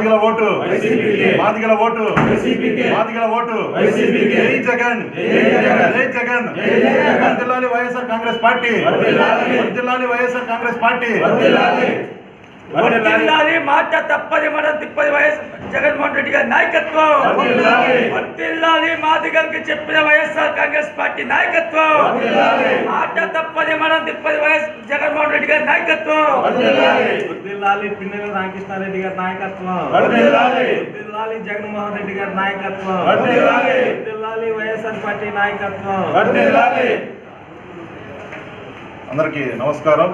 మాదిగల ఓటు. మాదిగల ఓటు. మాదిగల ఓటు. జై జగన్ జై జగన్ వర్ధిల్లాలి వైఎస్ఆర్ కాంగ్రెస్ పార్టీ. వర్ధిల్లాలి వైఎస్ఆర్ కాంగ్రెస్ పార్టీ. వర్తిల్లాలి మాట తప్పది మనం తిప్పది వైఎస్ జగన్మోహన్ రెడ్డి గారి నాయకత్వం. వర్తిల్లాలి మాదిగలకి చెప్పిన వైఎస్ఆర్ కాంగ్రెస్ పార్టీ నాయకత్వం. మాట తప్పది మనం తిప్పది వైఎస్ జగన్మోహన్ రెడ్డి గారి నాయకత్వం. వర్ధిల్లాలి పిన్నెల రామకృష్ణారెడ్డి గారి నాయకత్వం. వర్ధిల్లాలి జగన్మోహన్ రెడ్డి గారి నాయకత్వం. వర్ధిల్లాలి వైఎస్ఆర్ పార్టీ నాయకత్వం. అందరికీ నమస్కారం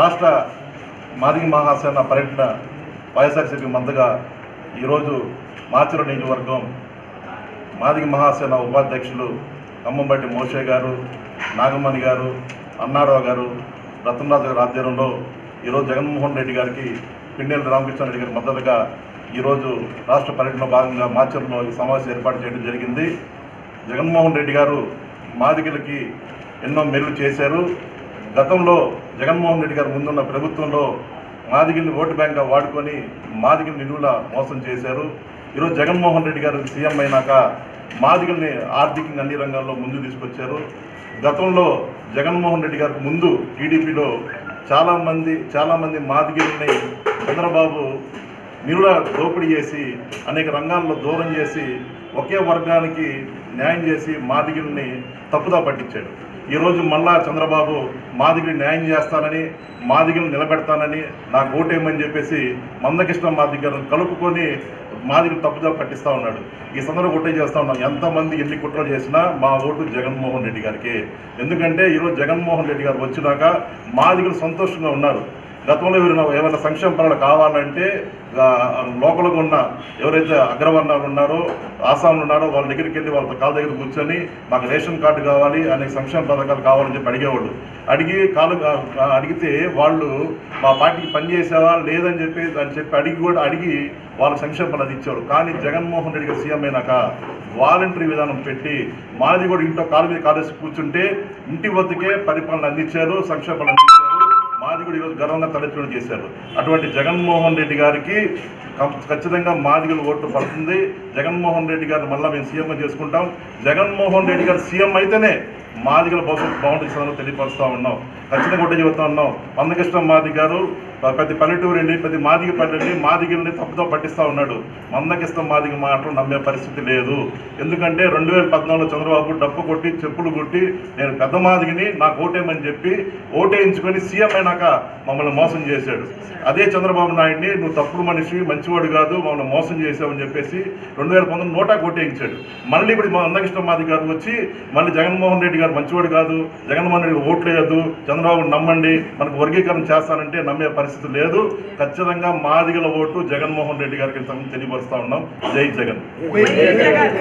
రాష్ట్ర మాదిగి మహాసేన పర్యటన వైఎస్ఆర్సీపీ మంతగా ఈరోజు మాచూరు నియోజకవర్గం మాదిగి మహాసేన ఉపాధ్యక్షులు కమ్మంబట్టి మోషే గారు నాగమణి గారు అన్నారావు గారు రతన్రాజు గారి ఆధ్వర్యంలో ఈరోజు జగన్మోహన్ రెడ్డి గారికి పిండేలు రామకృష్ణ రెడ్డి గారి మద్దతుగా ఈరోజు రాష్ట్ర పర్యటన భాగంగా మాచూరులో ఈ సమావేశం ఏర్పాటు చేయడం జరిగింది. జగన్మోహన్ రెడ్డి గారు మాదిగలకి ఎన్నో మేలు చేశారు. గతంలో జగన్మోహన్ రెడ్డి గారు ముందున్న ప్రభుత్వంలో మాదిగల్ని ఓటు బ్యాంక్గా వాడుకొని మాదిగల్ని నిలువుల మోసం చేశారు. ఈరోజు జగన్మోహన్ రెడ్డి గారు సీఎం అయినాక మాదిగల్ని ఆర్థికంగా అన్ని రంగాల్లో ముందు తీసుకొచ్చారు. గతంలో జగన్మోహన్ రెడ్డి గారికి ముందు టీడీపీలో చాలామంది చాలామంది మాదిగల్ని చంద్రబాబు నిరుడ దోపిడీ చేసి అనేక రంగాల్లో దూరం చేసి ఒకే వర్గానికి న్యాయం చేసి మాదిగిరిని తప్పుదా పట్టించాడు. ఈరోజు మళ్ళా చంద్రబాబు మాదిగిరి న్యాయం చేస్తానని మాదిగిరిని నిలబెడతానని నాకు ఓటేయమని చెప్పేసి మందకృష్ణ మాదిగలను కలుపుకొని మాదిగిరి తప్పుదాపు పట్టిస్తూ ఉన్నాడు. ఈ సందర్భంగా ఒకటే చేస్తా ఉన్నాం. ఎంతమంది ఎన్ని కుట్రలు చేసినా మా ఓటు జగన్మోహన్ రెడ్డి గారికి. ఎందుకంటే ఈరోజు జగన్మోహన్ రెడ్డి గారు వచ్చినాక మాదిగలు సంతోషంగా ఉన్నారు. గతంలో ఎవరైనా ఏమైనా సంక్షేమ పనులు కావాలంటే లోకల్గా ఉన్న ఎవరైతే అగ్రవర్ణాలు ఉన్నారో ఆసాములు ఉన్నారో వాళ్ళ దగ్గరికి వెళ్ళి వాళ్ళ కాళ్ళ దగ్గర కూర్చొని మాకు రేషన్ కార్డు కావాలి అనేక సంక్షేమ పథకాలు కావాలని చెప్పి అడిగేవాళ్ళు. అడిగి కాలు అడిగితే వాళ్ళు మా పార్టీకి పనిచేసేవా లేదని చెప్పి అని చెప్పి అడిగి కూడా అడిగి వాళ్ళ సంక్షేమ పనులు ఇచ్చారు కానీ జగన్మోహన్ రెడ్డి గారు సీఎం అయినాక వాలంటరీ విధానం పెట్టి మాది కూడా ఇంట్లో కాలు మీద కాలేసి కూర్చుంటే ఇంటి వద్దకే పరిపాలన అందించారు సంక్షేమాలు అందించారు. మాదిగుడు ఈరోజు గర్వంగా తలెత్తడం చేశారు. అటువంటి జగన్మోహన్ రెడ్డి గారికి ఖచ్చితంగా మాదిగలు ఓటు పడుతుంది. జగన్మోహన్ రెడ్డి గారిని మళ్ళీ మేము సీఎం చేసుకుంటాం. జగన్మోహన్ రెడ్డి గారు సీఎం అయితేనే మాదిగల భవిష్యత్తు బాగుంటుంది తెలియపరుస్తూ ఉన్నాం. ఖచ్చితంగా ఒకటే చెబుతా ఉన్నాం. మందకృష్ణ మాది గారు ప్రతి పల్లెటూరు ప్రతి మాదిగ పల్లెని మాదిగల్ని తప్పుతో పట్టిస్తూ ఉన్నాడు. మందకృష్ణ మాదిగ మాటలు నమ్మే పరిస్థితి లేదు. ఎందుకంటే రెండు వేల పద్నాలుగులో చంద్రబాబు డప్పు కొట్టి చెప్పులు కొట్టి నేను పెద్ద మాదిగిని నాకు ఓటేయమని చెప్పి ఓటేయించుకొని సీఎం అయినాక మమ్మల్ని మోసం చేశాడు. అదే చంద్రబాబు నాయుడిని నువ్వు తప్పుడు మనిషి మంచివాడు కాదు మమ్మల్ని మోసం చేసావని చెప్పేసి రెండు వేల పంతొమ్మిది నోటా కోటేయించాడు మళ్ళీ ఇప్పుడు మా అందకృష్ణ మాది గారు వచ్చి మళ్ళీ జగన్మోహన్ రెడ్డి గారు మంచివాడు కాదు జగన్మోహన్ రెడ్డి ఓట్లు చంద్ర చంద్రబాబు నమ్మండి. మనకు వర్గీకరణ చేస్తానంటే నమ్మే పరిస్థితి లేదు. ఖచ్చితంగా మాదిగల ఓటు జగన్మోహన్ రెడ్డి గారికి తెలియపరుస్తా ఉన్నాం. జై జగన్. జగన్.